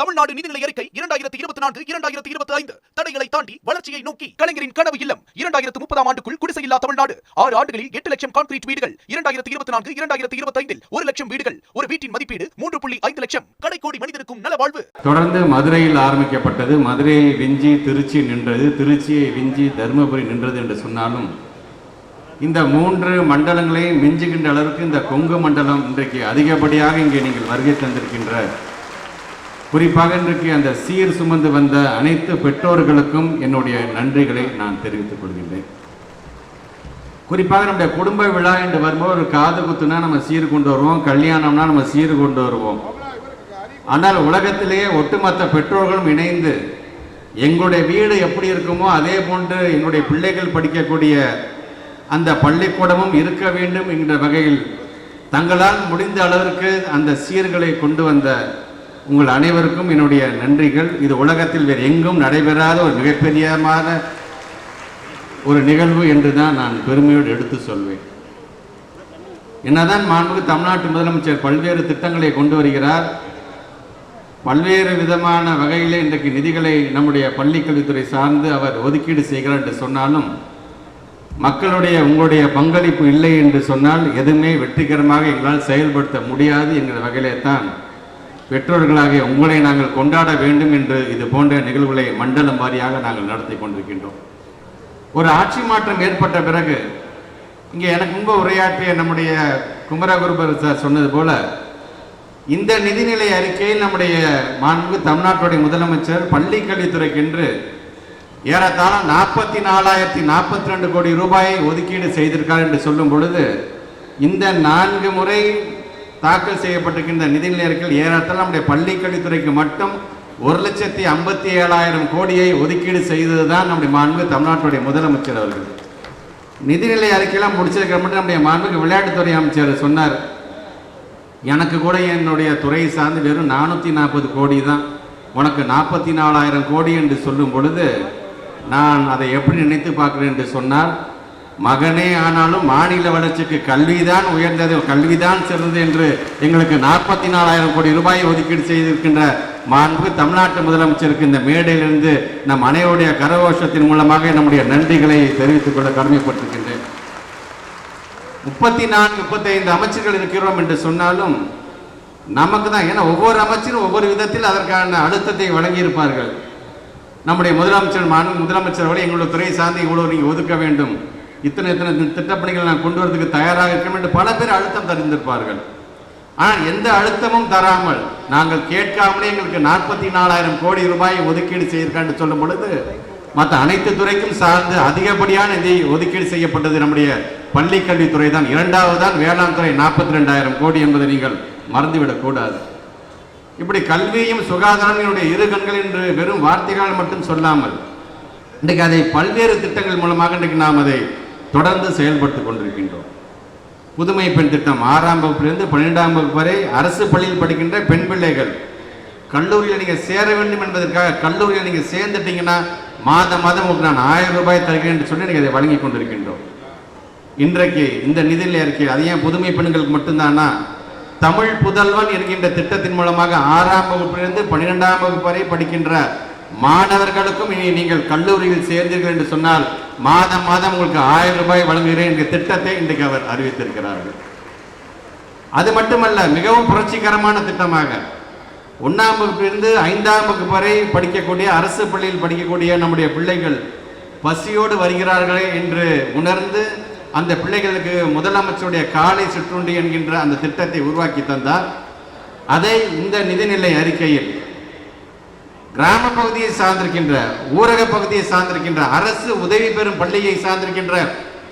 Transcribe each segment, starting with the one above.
தமிழ்நாடு நிதிநிலை அறிக்கை இரண்டாயிரத்தி இருபத்தி நான்கு இரண்டாயிரத்தி இருபத்தி ஐந்து. தடைகளை தாண்டி வளர்ச்சியை நோக்கி கலைஞரின் கனவு இல்லம். இரண்டாயிரத்து முப்பதாம் ஆண்டுக்குள் குடிசையில்லா தமிழ்நாடு. ஆறு ஆண்டுகளில் எட்டு லட்சம் கான்கிரீட் வீடுகள். இரண்டாயிரத்தி இருபத்தி நான்கு இரண்டாயிரத்தி இருபத்தி ஐந்தில் ஒரு லட்சம் வீடுகள். ஒரு வீட்டின் மதிப்பீடு மூன்று புள்ளி ஐந்து லட்சம். கடைக்கோடி மனிதருக்கும் நல வாழ்வு. தொடர்ந்து மதுரையில் ஆரம்பிக்கப்பட்டது மதுரையை விஞ்சி திருச்சி நின்றது திருச்சியை விஞ்சி தருமபுரி நின்றது என்று சொன்னாலும் இந்த மூன்று மண்டலங்களையும் மிஞ்சுகின்ற அளவுக்கு இந்த கொங்கு மண்டலம் இன்றைக்கு அதிகப்படியாக இங்கே நீங்கள் வருகை தந்திருக்கின்ற குறிப்பாக இன்றைக்கு அந்த சீர் சுமந்து வந்த அனைத்து பெற்றோர்களுக்கும் என்னுடைய நன்றிகளை நான் தெரிவித்துக் கொள்கின்றேன். குறிப்பாக நம்முடைய குடும்ப விழா என்று வரும்போது ஒரு காது குத்துனா நம்ம சீர் கொண்டு வருவோம் கல்யாணம்னா நம்ம சீர் கொண்டு வருவோம். ஆனால் உலகத்திலேயே ஒட்டுமொத்த பெற்றோர்களும் இணைந்து எங்களுடைய வீடு எப்படி இருக்குமோ அதே போன்று என்னுடைய பிள்ளைகள் படிக்கக்கூடிய அந்த பள்ளிக்கூடமும் இருக்க வேண்டும் என்ற வகையில் தங்களால் முடிந்த அளவிற்கு அந்த சீர்களை கொண்டு வந்த உங்கள் அனைவருக்கும் என்னுடைய நன்றிகள். இது உலகத்தில் வேறு எங்கும் நடைபெறாத ஒரு மிகப்பெரியமான ஒரு நிகழ்வு என்று தான் நான் பெருமையோடு எடுத்து சொல்வேன். என்னதான் மாண்புக்கு தமிழ்நாட்டு முதலமைச்சர் பல்வேறு திட்டங்களை கொண்டு வருகிறார். பல்வேறு விதமான வகையில் இன்றைக்கு நிதிகளை நம்முடைய பள்ளிக்கல்வித்துறை சார்ந்து அவர் ஒதுக்கீடு செய்கிறார் என்று சொன்னாலும் மக்களுடைய உங்களுடைய பங்களிப்பு இல்லை என்று சொன்னால் எதுவுமே வெற்றிகரமாக எங்களால் செயல்படுத்த முடியாது என்கிற வகையிலே தான் பெற்றோர்களாகிய உங்களை நாங்கள் கொண்டாட வேண்டும் என்று இது போன்ற நிகழ்வுகளை மண்டலம் வாரியாக நாங்கள் நடத்தி கொண்டிருக்கின்றோம். ஒரு ஆட்சி மாற்றம் ஏற்பட்ட பிறகு இங்கே எனக்கு முன்பு உரையாற்றிய நம்முடைய குமரகுருபர் சார் சொன்னது போல இந்த நிதிநிலை அறிக்கையில் நம்முடைய மாண்பு தமிழ்நாட்டுடைய முதலமைச்சர் பள்ளி கல்வித்துறைக்கென்று ஏறத்தாழ நாற்பத்தி நாலாயிரத்தி நாற்பத்தி ரெண்டு கோடி ரூபாயை ஒதுக்கீடு செய்திருக்கார் என்று சொல்லும் பொழுது இந்த நான்கு முறை தாக்கல் செய்யப்பட்டிருக்கின்ற நிதிநிலை அறிக்கையில் ஏறத்தால் நம்முடைய பள்ளிக்கல்வித்துறைக்கு மட்டும் ஒரு லட்சத்தி ஐம்பத்தி ஏழாயிரம் கோடியை ஒதுக்கீடு செய்தது தான் நம்முடைய மாண்பு தமிழ்நாட்டுடைய முதலமைச்சர் அவர்கள். நிதிநிலை அறிக்கையெல்லாம் முடிச்சிருக்கிற மட்டும் நம்முடைய மாண்புக்கு விளையாட்டுத்துறை அமைச்சர் சொன்னார். எனக்கு கூட என்னுடைய துறை சார்ந்து வெறும் நானூற்றி நாற்பது கோடி தான். உனக்கு நாற்பத்தி நாலாயிரம் கோடி என்று சொல்லும் பொழுது நான் அதை எப்படி நினைத்து பார்க்குறேன் என்று சொன்னால் மகனே ஆனாலும் மாநில வளர்ச்சிக்கு கல்விதான் உயர்ந்தது கல்விதான் சிறந்தது என்று எங்களுக்கு நாற்பத்தி நாலாயிரம் கோடி ரூபாய் ஒதுக்கீடு செய்திருக்கின்ற மாண்பு தமிழ்நாட்டு முதலமைச்சருக்கு இந்த மேடையிலிருந்து நம் அனைவருடைய கரகோஷத்தின் மூலமாக நம்முடைய நன்றிகளை தெரிவித்துக் கொள்ள கடமைப்பட்டிருக்கின்றேன். முப்பத்தி நான்கு முப்பத்தைந்து அமைச்சர்கள் இருக்கிறோம் என்று சொன்னாலும் நமக்கு தான் ஏன்னா ஒவ்வொரு அமைச்சரும் ஒவ்வொரு விதத்தில் அதற்கான அழுத்தத்தை வழங்கியிருப்பார்கள். நம்முடைய முதலமைச்சர் மாண்பு முதலமைச்சர் அவர்கள் எங்களுடைய துறை சார்ந்து இவ்வளவு நீங்கள் ஒதுக்க வேண்டும். இத்தனை இத்தனை திட்டப்பணிகளை நான் கொண்டு வரதுக்கு தயாராக இருக்கணும் என்று பல பேர் அழுத்தம் தருந்திருப்பார்கள். ஆனால் எந்த அழுத்தமும் தராமல் நாங்கள் கேட்காமலே எங்களுக்கு நாற்பத்தி நாலாயிரம் கோடி ரூபாய் ஒதுக்கீடு செய்திருக்கான்னு சொல்லும் பொழுது மற்ற அனைத்து துறைக்கும் சார்ந்து அதிகப்படியான நிதி ஒதுக்கீடு செய்யப்பட்டது நம்முடைய பள்ளி கல்வித்துறை தான். இரண்டாவது தான் வேளாண் துறை நாற்பத்தி ரெண்டாயிரம் கோடி என்பதை நீங்கள் மறந்துவிடக்கூடாது இப்படி கல்வியும் சுகாதாரம் இரு கண்கள் என்று வெறும் வார்த்தைகளால் மட்டும் சொல்லாமல் இன்றைக்கு அதை பல்வேறு திட்டங்கள் மூலமாக இன்றைக்கு நாம் அதை தொடர்ந்து செயல்பட்டு கொண்டிருக்கின்றோம். புதுமை பெண் திட்டம் ஆறாம் வகுப்பிலிருந்து பன்னிரெண்டாம் வகுப்பு வரை அரசு பள்ளியில் படிக்கின்ற பெண் பிள்ளைகள். கல்லூரியில் நீங்கள் சேர வேண்டும் என்பதற்காக கல்லூரியில் நீங்கள் சேர்ந்துட்டீங்கன்னா மாதம் மாதம் உங்களுக்கு நான் ஆயிரம் ரூபாய் தருகிறேன் என்று சொல்லி நீங்கள் அதை வழங்கி கொண்டிருக்கின்றோம். இன்றைக்கு இந்த நிதிநிலை அறிக்கை அது ஏன் புதுமை பெண்களுக்கு மட்டும்தானா? தமிழ் புதல்வன் என்கின்ற திட்டத்தின் மூலமாக ஆறாம் வகுப்பிலிருந்து பன்னிரெண்டாம் வகுப்பு வரை படிக்கின்ற மாணவர்களுக்கும் இனி நீங்கள் கல்லூரியில் சேர்ந்தீர்கள் என்று சொன்னால் மாதம் மாதம் உங்களுக்கு ஆயிரம் ரூபாய் வழங்குகிறேன் என்ற திட்டத்தை இன்றைக்கு அவர் அறிவித்திருக்கிறார்கள். அது மட்டுமல்ல மிகவும் புரட்சிகரமான திட்டமாக ஒன்றாம் வகுப்பிலிருந்து ஐந்தாம் வகுப்பு வரை படிக்கக்கூடிய அரசு பள்ளியில் படிக்கக்கூடிய நம்முடைய பிள்ளைகள் பசியோடு வருகிறார்களே என்று உணர்ந்து அந்த பிள்ளைகளுக்கு முதலமைச்சருடைய காலை சிற்றுண்டி என்கின்ற அந்த திட்டத்தை உருவாக்கி தந்தார். அதை இந்த நிதிநிலை அறிக்கையில் கிராம பகுதியை சார்ந்திருக்கின்ற ஊரக பகுதியை சார்ந்திருக்கின்ற அரசு உதவி பெறும் பள்ளியை சார்ந்திருக்கின்ற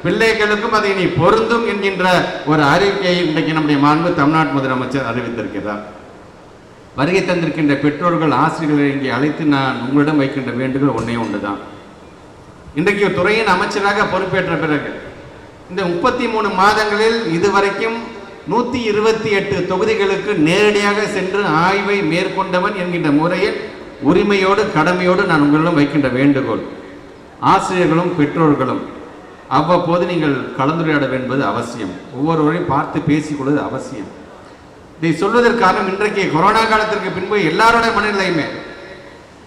பிள்ளைகளுக்கும் அதை நீ பொருந்தும் என்கின்ற ஒரு அறிக்கையை இன்றைக்கு நம்முடைய மாண்பு தமிழ்நாட்டு முதலமைச்சர் அறிவித்திருக்கிறார். வருகை தந்திருக்கின்ற பெற்றோர்கள் ஆசிரியர்களை இங்கே அழைத்து நான் உங்களிடம் வைக்கின்ற வேண்டுகோள் ஒன்றே ஒன்றுதான். இன்றைக்கு துறையின் அமைச்சராக பொறுப்பேற்ற பிறகு இந்த முப்பத்தி மூணு மாதங்களில் இதுவரைக்கும் நூற்றி இருபத்தி எட்டு தொகுதிகளுக்கு நேரடியாக சென்று ஆய்வை மேற்கொண்டவன் என்கின்ற முறையில் உரிமையோடு கடமையோடு நான் உங்களிடம் வைக்கின்ற வேண்டுகோள். ஆசிரியர்களும் பெற்றோர்களும் அவ்வப்போது நீங்கள் கலந்துரையாட என்பது அவசியம். ஒவ்வொருவரையும் பார்த்து பேசிக்கொள்வது அவசியம். இதை சொல்வதற்கு காரணம் இன்றைக்கு கொரோனா காலத்திற்கு பின்பு எல்லாரோட மனநிலையுமே.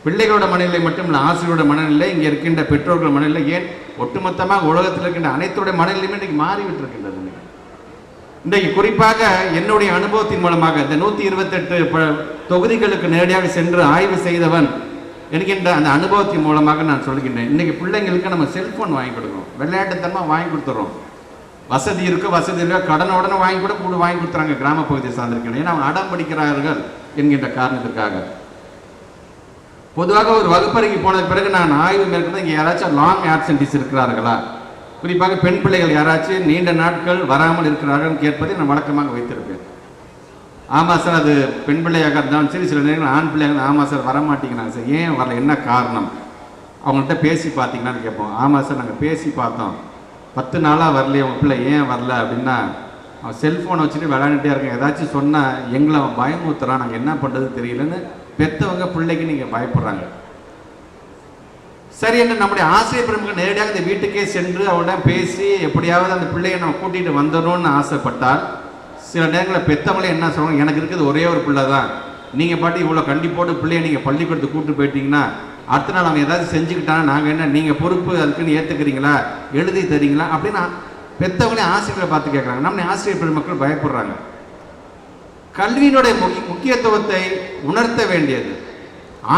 பிள்ளைகளோட மனநிலை மட்டும் இல்லை ஆசிரியரோட மனநிலை இங்கே இருக்கின்ற பெற்றோர்கள் மனநிலை ஏன்? ஒட்டுமொத்தமாக உலகத்தில் இருக்கின்ற அனைத்துடைய மனநிலையுமே இன்றைக்கு மாறிவிட்டு இருக்கின்றது இன்றைக்கு குறிப்பாக என்னுடைய அனுபவத்தின் மூலமாக இந்த நூற்றி இருபத்தெட்டு ப- தொகுதிகளுக்கு நேரடியாக சென்று ஆய்வு செய்தவன் என்கின்ற அந்த அனுபவத்தின் மூலமாக நான் சொல்கின்றேன். இன்னைக்கு பிள்ளைங்களுக்கு நம்ம செல்போன் வாங்கி கொடுக்குறோம் விளையாட்டுத்தனமாக வாங்கி கொடுத்துறோம். வசதி இருக்கு வசதி இருக்கோ கடன் உடனே வாங்கி கூட கூட வாங்கி கொடுத்துறாங்க கிராம பகுதியை சார்ந்திருக்கிறேன் ஏன்னா அவங்க அடம் பிடிக்கிறார்கள் என்கின்ற காரணத்திற்காக. பொதுவாக ஒரு வகுப்பறைக்கு போன பிறகு நான் ஆய்வு மேற்கொண்டு இங்கே யாராச்சும் லாங் ஆப்சன்டிஸ் இருக்கிறார்களா? குறிப்பாக பெண் பிள்ளைகள் யாராச்சும் நீண்ட நாட்கள் வராமல் இருக்கிறார்கள் கேட்பதை நான் வழக்கமாக வைத்திருப்பேன். ஆமாம் சார் அது பெண் பிள்ளையாக இருந்தாலும் சரி சில நேரங்கள் ஆண் பிள்ளையாக ஆமாம் சார் வர மாட்டேங்கிறாங்க சார். ஏன் வரல? என்ன காரணம்? அவங்கள்ட்ட பேசி பார்த்தீங்களான்னு கேட்போம். ஆமாம் சார் நாங்கள் பேசி பார்த்தோம். பத்து நாளாக வரலையே உங்கள் பிள்ளை ஏன் வரல அப்படின்னா அவன் செல்ஃபோனை வச்சுட்டு விளையாண்டுட்டே இருக்கேன். ஏதாச்சும் சொன்னால் எங்களை அவன் பயமுறுத்துறான். நாங்கள் என்ன பண்ணுறது தெரியலன்னு பெற்றவங்க பிள்ளைக்கு நீங்கள் பயப்படுறாங்க. சரி என்று நம்முடைய ஆசிரியர் பெருமக்கள் நேரடியாக இந்த வீட்டுக்கே சென்று அவளிடம் பேசி எப்படியாவது அந்த பிள்ளையை நம்ம கூட்டிகிட்டு வந்துடணும்னு ஆசைப்பட்டால் சில நேரங்களில் பெற்றவங்களே என்ன சொல்லுவாங்க எனக்கு இருக்கிறது ஒரே ஒரு பிள்ளை தான். நீங்கள் பாட்டி இவ்வளோ கண்டிப்போடு பிள்ளையை நீங்கள் பள்ளிக்கூடத்துக்கு கூப்பிட்டு போயிட்டீங்கன்னா அடுத்த நாள் அவன் ஏதாவது செஞ்சுக்கிட்டானா நாங்கள் என்ன நீங்கள் பொறுப்பு அதுக்குன்னு ஏற்றுக்கிறீங்களா எழுதி தரீங்களா? அப்படின்னு பெற்றவங்களே ஆசிரியர்களை பார்த்து கேட்குறாங்க. நம்ம ஆசிரியர் பெருமக்கள் பயப்படுறாங்க. கல்வியினுடைய முக்கிய முக்கியத்துவத்தை உணர்த்த வேண்டியது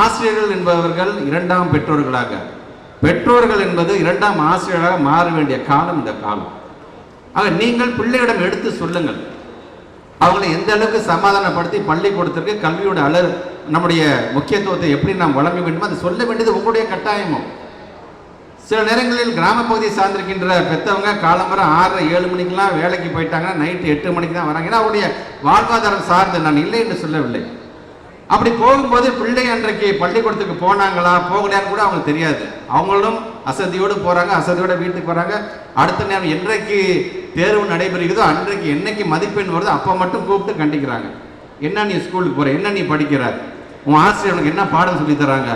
ஆசிரியர்கள் என்பவர்கள் இரண்டாம் பெற்றோர்களாக. பெற்றோர்கள் என்பது இரண்டாம் ஆசிரியராக மாற வேண்டிய காலம் இந்த காலம். ஆக நீங்கள் பிள்ளையிடம் எடுத்து சொல்லுங்கள். அவங்களை எந்த அளவுக்கு சமாதானப்படுத்தி பள்ளிக்கூடத்திற்கு கல்வியோட அள நம்முடைய முக்கியத்துவத்தை எப்படி நாம் வழங்க வேண்டுமோ அதை சொல்ல வேண்டியது உங்களுடைய கட்டாயமும். சில நேரங்களில் கிராமப்பகுதியை சார்ந்திருக்கின்ற பெற்றவங்க காலம்பரம் ஆறரை ஏழு மணிக்கெல்லாம் வேலைக்கு போயிட்டாங்கன்னா நைட்டு எட்டு மணிக்கு தான் வராங்க. ஏன்னா அவருடைய வாழ்வாதாரம் சார்ந்து நான் இல்லை என்று சொல்லவில்லை. அப்படி போகும்போது பிள்ளை அன்றைக்கு பள்ளிக்கூடத்துக்கு போனாங்களா போகலையான்னு கூட அவங்களுக்கு தெரியாது. அவங்களும் அசதியோடு போகிறாங்க அசதியோட வீட்டுக்கு வராங்க. அடுத்த நேரம் என்றைக்கு தேர்வு நடைபெறுகிறதோ அன்றைக்கு என்னைக்கு மதிப்பெண் வருதோ அப்போ மட்டும் கூப்பிட்டு கண்டிக்கிறாங்க. என்ன நீ ஸ்கூலுக்கு போகிற என்ன நீ படிக்கிற? உன் ஆசிரியர் உனக்கு என்ன பாடம் சொல்லித்தராங்க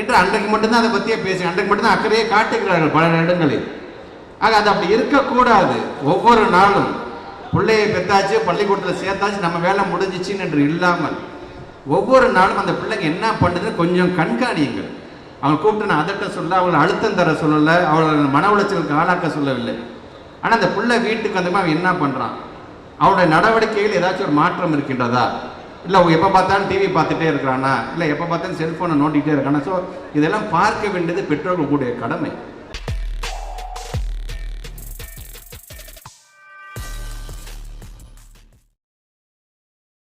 என்று அன்றைக்கு மட்டும்தான் அதை பற்றியே பேசி அன்றைக்கு மட்டும்தான் அக்கறையே காட்டுகிறார்கள் பல இடங்களில். ஆக அது அப்படி இருக்கக்கூடாது. ஒவ்வொரு நாளும் பிள்ளையை பெற்றாச்சு பள்ளிக்கூடத்தில் சேர்த்தாச்சு நம்ம வேலை முடிஞ்சிச்சின்னு என்று இல்லாமல் ஒவ்வொரு நாளும் அந்த பிள்ளைங்க என்ன பண்ணுதுன்னு கொஞ்சம் கண்காணியுங்கள். அவங்க கூப்பிட்டு நான் அதட்ட சொல்ல அவங்களை அழுத்தம் தர சொல்லலை அவளை மன உளைச்சலுக்கு ஆளாக்க சொல்லவில்லை. ஆனால் அந்த பிள்ளை வீட்டுக்கு வந்தமா அவன் என்ன பண்ணுறான் அவனுடைய நடவடிக்கையில் ஏதாச்சும் ஒரு மாற்றம் இருக்கின்றதா? இல்லை எப்போ பார்த்தாலும் டிவி பார்த்துட்டே இருக்கிறானா? இல்லை எப்போ பார்த்தாலும் செல்ஃபோனை நோண்டிகிட்டே இருக்கானா? ஸோ இதெல்லாம் பார்க்க வேண்டியது பெற்றோர்களுடைய கடமை.